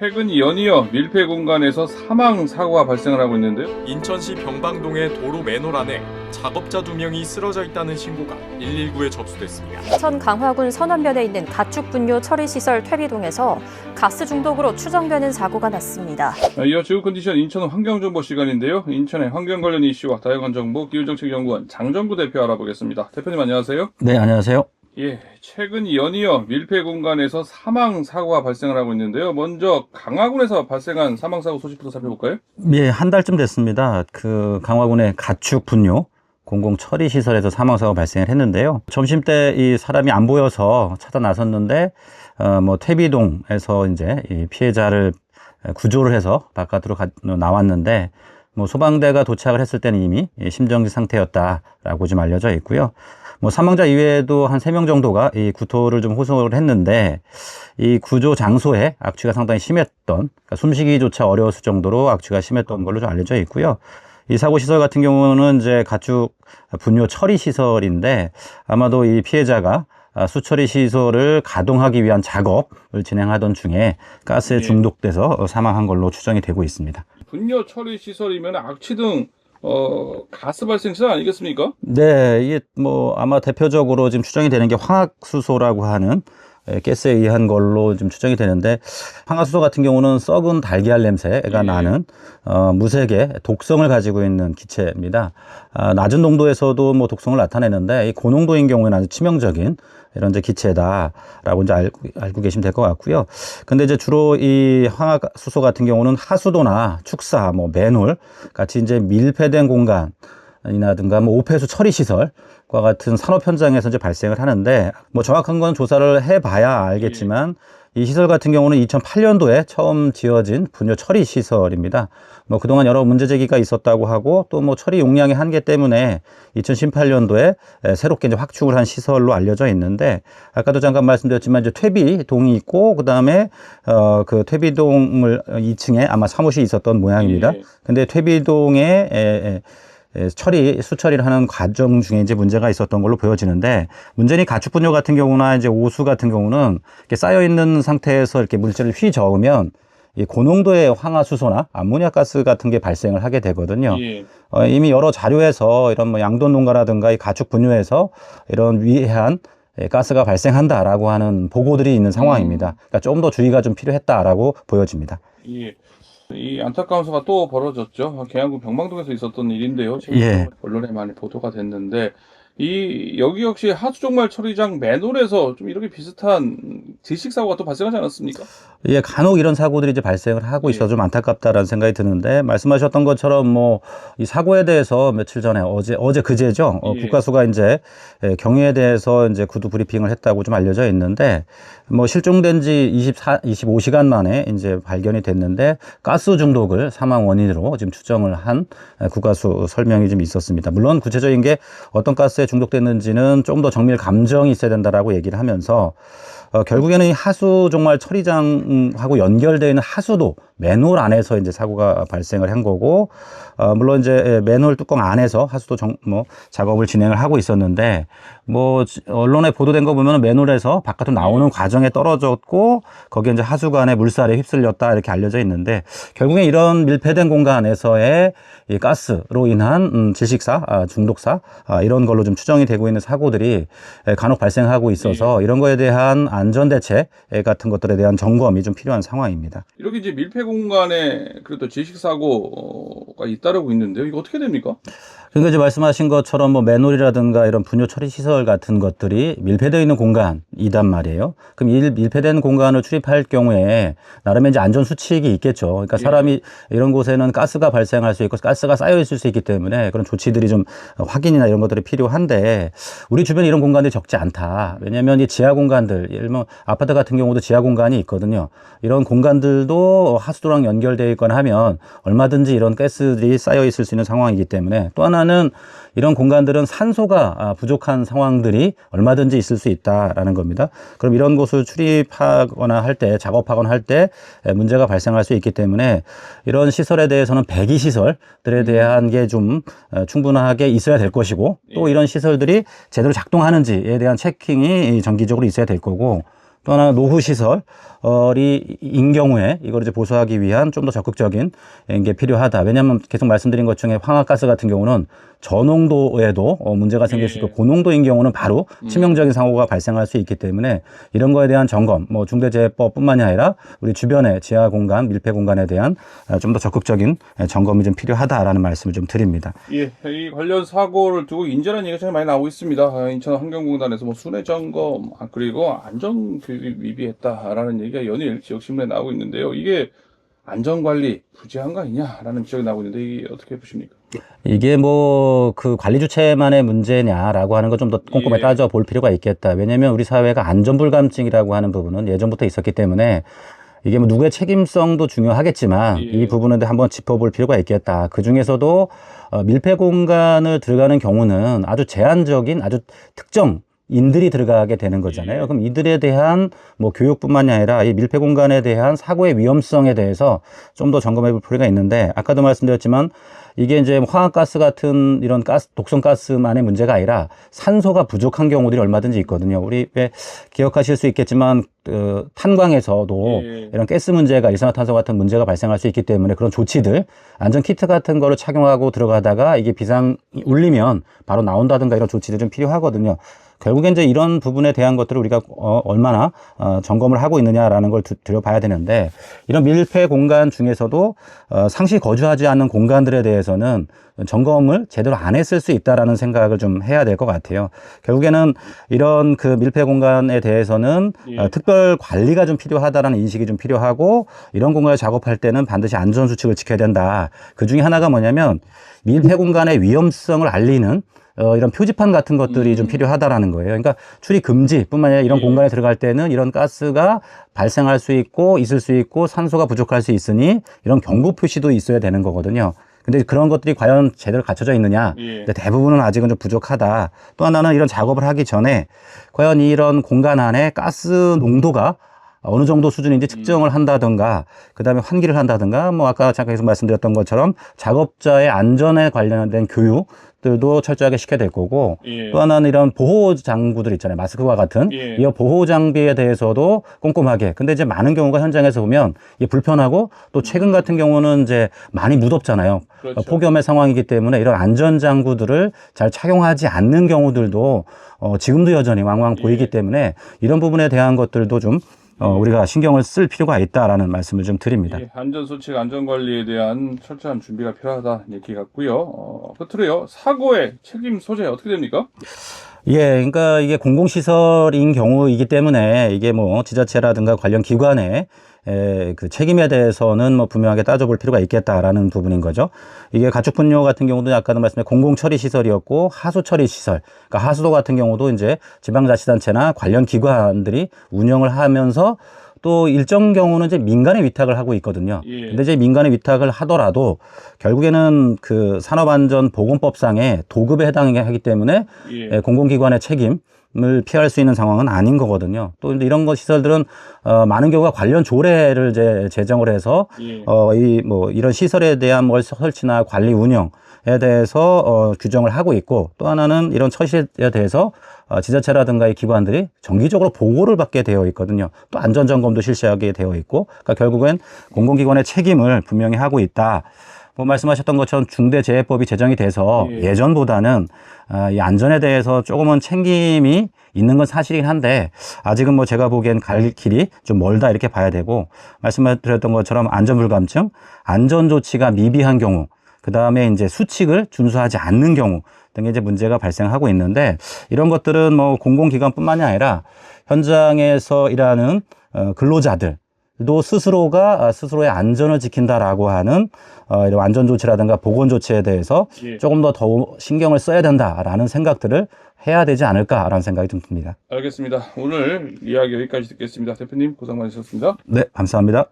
최근 연이어 밀폐 공간에서 사망 사고가 발생을 하고 있는데요. 인천시 병방동의 도로 맨홀 안에 작업자 두 명이 쓰러져 있다는 신고가 119에 접수됐습니다. 인천 강화군 선원면에 있는 가축 분뇨 처리 시설 퇴비동에서 가스 중독으로 추정되는 사고가 났습니다. 아, 이어 지구 컨디션 인천 환경정보 시간인데요. 인천의 환경 관련 이슈와 다양한 정보 기후정책연구원 장정구 대표 알아보겠습니다. 대표님 안녕하세요. 네, 안녕하세요. 예, 최근 연이어 밀폐 공간에서 사망 사고가 발생을 하고 있는데요. 먼저 강화군에서 발생한 사망 사고 소식부터 살펴볼까요? 예, 한 달쯤 됐습니다. 그 강화군의 가축 분뇨 공공 처리 시설에서 사망 사고가 발생을 했는데요. 점심 때 이 사람이 안 보여서 찾아 나섰는데 어뭐 퇴비동에서 이제 이 피해자를 구조를 해서 바깥으로 가- 나왔는데 뭐 소방대가 도착을 했을 때는 이미 심정지 상태였다라고 좀 알려져 있고요. 뭐 사망자 이외에도 한 세 명 정도가 이 구토를 좀 호소를 했는데 이 구조 장소에 악취가 상당히 심했던 그러니까 숨쉬기조차 어려웠을 정도로 악취가 심했던 걸로 좀 알려져 있고요. 이 사고 시설 같은 경우는 이제 가축 분뇨 처리 시설인데 아마도 이 피해자가 아, 수처리 시설을 가동하기 위한 작업을 진행하던 중에 가스에 예. 중독돼서 사망한 걸로 추정이 되고 있습니다. 분뇨 처리 시설이면 악취 등 어, 가스 발생 시설 아니겠습니까? 네, 이게 뭐 아마 대표적으로 지금 추정이 되는 게 황화수소라고 하는 에, 가스에 의한 걸로 좀 추정이 되는데 황화수소 같은 경우는 썩은 달걀 냄새가 예. 나는 어, 무색의 독성을 가지고 있는 기체입니다. 아, 낮은 농도에서도 뭐 독성을 나타내는데 이 고농도인 경우에는 아주 치명적인 이런 이제 기체다라고 이제 알고, 알고 계시면 될 것 같고요. 근데 이제 주로 이 황화수소 같은 경우는 하수도나 축사, 뭐 맨홀 같이 이제 밀폐된 공간 이나든가 뭐 오폐수 처리 시설과 같은 산업 현장에서 이제 발생을 하는데 뭐 정확한 건 조사를 해봐야 알겠지만 이 시설 같은 경우는 2008년도에 처음 지어진 분뇨 처리 시설입니다. 뭐 그동안 여러 문제 제기가 있었다고 하고 또 뭐 처리 용량의 한계 때문에 2018년도에 새롭게 이제 확충을 한 시설로 알려져 있는데 아까도 잠깐 말씀드렸지만 이제 퇴비동이 있고 그다음에 어 그 퇴비동을 2층에 아마 사무실이 있었던 모양입니다. 예. 근데 퇴비동에 에, 에, 에, 처리 수처리를 하는 과정 중에 이제 문제가 있었던 걸로 보여지는데 문제는 이 가축 분뇨 같은 경우나 이제 오수 같은 경우는 이렇게 쌓여 있는 상태에서 이렇게 물질을 휘 저으면 이 고농도의 황화수소나 암모니아 가스 같은 게 발생을 하게 되거든요. 예. 어, 이미 여러 자료에서 이런 뭐 양돈 농가라든가 이 가축 분뇨에서 이런 위해한 예, 가스가 발생한다라고 하는 보고들이 있는 상황입니다. 그러니까 좀 더 주의가 좀 필요했다라고 보여집니다. 예. 이 안타까운 사고가 또 벌어졌죠. 계양군 병방동에서 있었던 일인데요. 지금 예. 언론에 많이 보도가 됐는데 이 여기 역시 하수종말 처리장 맨홀에서 좀 이렇게 비슷한 질식 사고가 또 발생하지 않았습니까? 예, 간혹 이런 사고들이 이제 발생을 하고 있어서 예. 좀 안타깝다라는 생각이 드는데 말씀하셨던 것처럼 뭐 이 사고에 대해서 며칠 전에 어제 어제 그제죠. 어, 예. 국가수가 이제 예, 경위에 대해서 이제 구두 브리핑을 했다고 좀 알려져 있는데 뭐 실종된 지 24, 25시간 만에 이제 발견이 됐는데 가스 중독을 사망 원인으로 지금 추정을 한 예, 국가수 설명이 좀 있었습니다. 물론 구체적인 게 어떤 가스에 중독됐는지는 조금 더 정밀 감정이 있어야 된다라고 얘기를 하면서 어, 결국에는 이 하수 종말 처리장하고 연결되어 있는 하수도 맨홀 안에서 이제 사고가 발생을 한 거고, 어, 물론 이제 예, 맨홀 뚜껑 안에서 하수도 정, 뭐 작업을 진행을 하고 있었는데, 뭐 지- 언론에 보도된 거 보면 맨홀에서 바깥으로 나오는 과정에 떨어졌고, 거기에 이제 하수관에 물살에 휩쓸렸다 이렇게 알려져 있는데, 결국에 이런 밀폐된 공간에서의 이 가스로 인한 음, 질식사, 아, 중독사 아, 이런 걸로 좀 추정이 되고 있는 사고들이 에, 간혹 발생하고 있어서 이런 거에 대한 안전 대책 같은 것들에 대한 점검이 좀 필요한 상황입니다. 이렇게 이제 밀폐 공간에 그래도 질식 사고가 잇따르고 있는데요. 이거 어떻게 됩니까? 그러니까 이제 말씀하신 것처럼 뭐 맨홀이라든가 이런 분뇨 처리 시설 같은 것들이 밀폐되어 있는 공간이단 말이에요. 그럼 이 밀폐된 공간을 출입할 경우에 나름의 이제 안전 수칙이 있겠죠. 그러니까 예. 사람이 이런 곳에는 가스가 발생할 수 있고 가스가 쌓여 있을 수 있기 때문에 그런 조치들이 좀 확인이나 이런 것들이 필요한데 우리 주변에 이런 공간들이 적지 않다. 왜냐하면 이 지하 공간들, 예를 들면 아파트 같은 경우도 지하 공간이 있거든요. 이런 공간들도 하수도랑 연결되어 있거나 하면 얼마든지 이런 가스들이 쌓여 있을 수 있는 상황이기 때문에 또 하나 는 이런 공간들은 산소가 아, 부족한 상황들이 얼마든지 있을 수 있다라는 겁니다. 그럼 이런 곳을 출입하거나 할 때, 작업하거나 할 때 문제가 발생할 수 있기 때문에 이런 시설에 대해서는 배기 시설들에 대한 게 좀 충분하게 있어야 될 것이고 또 이런 시설들이 제대로 작동하는지에 대한 체킹이 정기적으로 있어야 될 거고 또 하나 노후 시설이 인 경우에 이걸 이제 보수하기 위한 좀 더 적극적인 게 필요하다. 왜냐하면 계속 말씀드린 것 중에 황화가스 같은 경우는 저농도에도 어, 문제가 생길 수 있고 예. 고농도인 경우는 바로 치명적인 사고가 발생할 수 있기 때문에 이런 거에 대한 점검, 뭐 중대재해법뿐만이 아니라 우리 주변의 지하 공간, 밀폐 공간에 대한 좀 더 적극적인 점검이 좀 필요하다라는 말씀을 좀 드립니다. 예, 이 관련 사고를 두고 인재라는 얘기가 참 많이 나오고 있습니다. 아, 인천 환경공단에서 뭐 순회 점검 아, 그리고 안전 교육 위비했다라는 얘기가 연일 지역 신문에 나오고 있는데요. 이게 안전 관리 부재한 거 아니냐라는 지적이 나오고 있는데 이게 어떻게 보십니까? 이게 뭐 그 관리 주체만의 문제냐라고 하는 거좀더 꼼꼼히 예. 따져 볼 필요가 있겠다. 왜냐하면 우리 사회가 안전불감증이라고 하는 부분은 예전부터 있었기 때문에 이게 뭐 누구의 책임성도 중요하겠지만 예. 이 부분은 한번 짚어볼 필요가 있겠다. 그 중에서도 어, 밀폐 공간을 들어가는 경우는 아주 제한적인 아주 특정 인들이 들어가게 되는 거잖아요. 예. 그럼 이들에 대한 뭐 교육뿐만이 아니라 이 밀폐 공간에 대한 사고의 위험성에 대해서 좀 더 점검해 볼 필요가 있는데 아까도 말씀드렸지만 이게 이제 화학가스 같은 이런 가스, 독성 가스만의 문제가 아니라 산소가 부족한 경우들이 얼마든지 있거든요. 우리 왜 기억하실 수 있겠지만 그 탄광에서도 예. 이런 가스 문제가 일산화탄소 같은 문제가 발생할 수 있기 때문에 그런 조치들 안전 키트 같은 거를 착용하고 들어가다가 이게 비상이 울리면 바로 나온다든가 이런 조치들이 좀 필요하거든요. 결국엔 이제 이런 부분에 대한 것들을 우리가 어, 얼마나 어, 점검을 하고 있느냐라는 걸 두- 들여봐야 되는데 이런 밀폐 공간 중에서도 어, 상시 거주하지 않는 공간들에 대해서는 점검을 제대로 안 했을 수 있다라는 생각을 좀 해야 될 것 같아요. 결국에는 이런 그 밀폐 공간에 대해서는 예. 어, 특별 관리가 좀 필요하다라는 인식이 좀 필요하고 이런 공간을 작업할 때는 반드시 안전 수칙을 지켜야 된다. 그 중에 하나가 뭐냐면 밀폐 공간의 위험성을 알리는 어, 이런 표지판 같은 것들이 좀 필요하다라는 거예요. 그러니까 출입 금지뿐만 아니라 이런 예. 공간에 들어갈 때는 이런 가스가 발생할 수 있고 있을 수 있고 산소가 부족할 수 있으니 이런 경고 표시도 있어야 되는 거거든요. 근데 그런 것들이 과연 제대로 갖춰져 있느냐? 예. 대부분은 아직은 좀 부족하다. 또 하나는 이런 작업을 하기 전에 과연 이런 공간 안에 가스 농도가 어느 정도 수준인지 측정을 한다든가, 그 다음에 환기를 한다든가, 뭐 아까 잠깐 계속 말씀드렸던 것처럼 작업자의 안전에 관련된 교육들도 철저하게 시켜야 될 거고, 예. 또 하나는 이런 보호 장구들 있잖아요. 마스크와 같은. 예. 이 보호 장비에 대해서도 꼼꼼하게. 근데 이제 많은 경우가 현장에서 보면 이게 불편하고 또 최근 같은 경우는 이제 많이 무덥잖아요. 그렇죠. 어, 폭염의 상황이기 때문에 이런 안전 장구들을 잘 착용하지 않는 경우들도 어, 지금도 여전히 왕왕 예. 보이기 때문에 이런 부분에 대한 것들도 좀 어, 우리가 신경을 쓸 필요가 있다라는 말씀을 좀 드립니다. 예, 안전수칙, 안전관리에 대한 철저한 준비가 필요하다 얘기 같고요. 어, 끝으로요. 사고의 책임 소재 어떻게 됩니까? 예, 그러니까 이게 공공시설인 경우이기 때문에 이게 뭐 지자체라든가 관련 기관의 에, 그 책임에 대해서는 뭐 분명하게 따져볼 필요가 있겠다라는 부분인 거죠. 이게 가축 분뇨 같은 경우도 아까도 말씀드린 공공 처리 시설이었고 하수 처리 시설, 그러니까 하수도 같은 경우도 이제 지방자치단체나 관련 기관들이 운영을 하면서 또 일정 경우는 이제 민간에 위탁을 하고 있거든요. 예. 근데 이제 민간에 위탁을 하더라도 결국에는 그 산업안전보건법상의 도급에 해당하기 때문에 예. 예, 공공기관의 책임 을 피할 수 있는 상황은 아닌 거거든요. 또 이런 것 시설들은 어, 많은 경우가 관련 조례를 이제 제정을 해서 예. 어, 이 뭐 이런 시설에 대한 뭘 설치나 관리 운영에 대해서 어, 규정을 하고 있고 또 하나는 이런 처시에 대해서 어, 지자체라든가 이 기관들이 정기적으로 보고를 받게 되어 있거든요. 또 안전 점검도 실시하게 되어 있고, 그러니까 결국엔 공공기관의 책임을 분명히 하고 있다. 뭐 말씀하셨던 것처럼 중대재해법이 제정이 돼서 예. 예전보다는 아, 이 안전에 대해서 조금은 챙김이 있는 건 사실이긴 한데 아직은 뭐 제가 보기엔 갈 길이 좀 멀다 이렇게 봐야 되고 말씀드렸던 것처럼 안전불감증, 안전조치가 미비한 경우, 그 다음에 이제 수칙을 준수하지 않는 경우 등의 이제 문제가 발생하고 있는데 이런 것들은 뭐 공공기관뿐만이 아니라 현장에서 일하는 어, 근로자들도 스스로가 아, 스스로의 안전을 지킨다라고 하는 어, 이런 안전 조치라든가 보건 조치에 대해서 예. 조금 더 더 신경을 써야 된다라는 생각들을 해야 되지 않을까라는 생각이 좀 듭니다. 알겠습니다. 오늘 이야기 여기까지 듣겠습니다. 대표님 고생 많으셨습니다. 네, 감사합니다.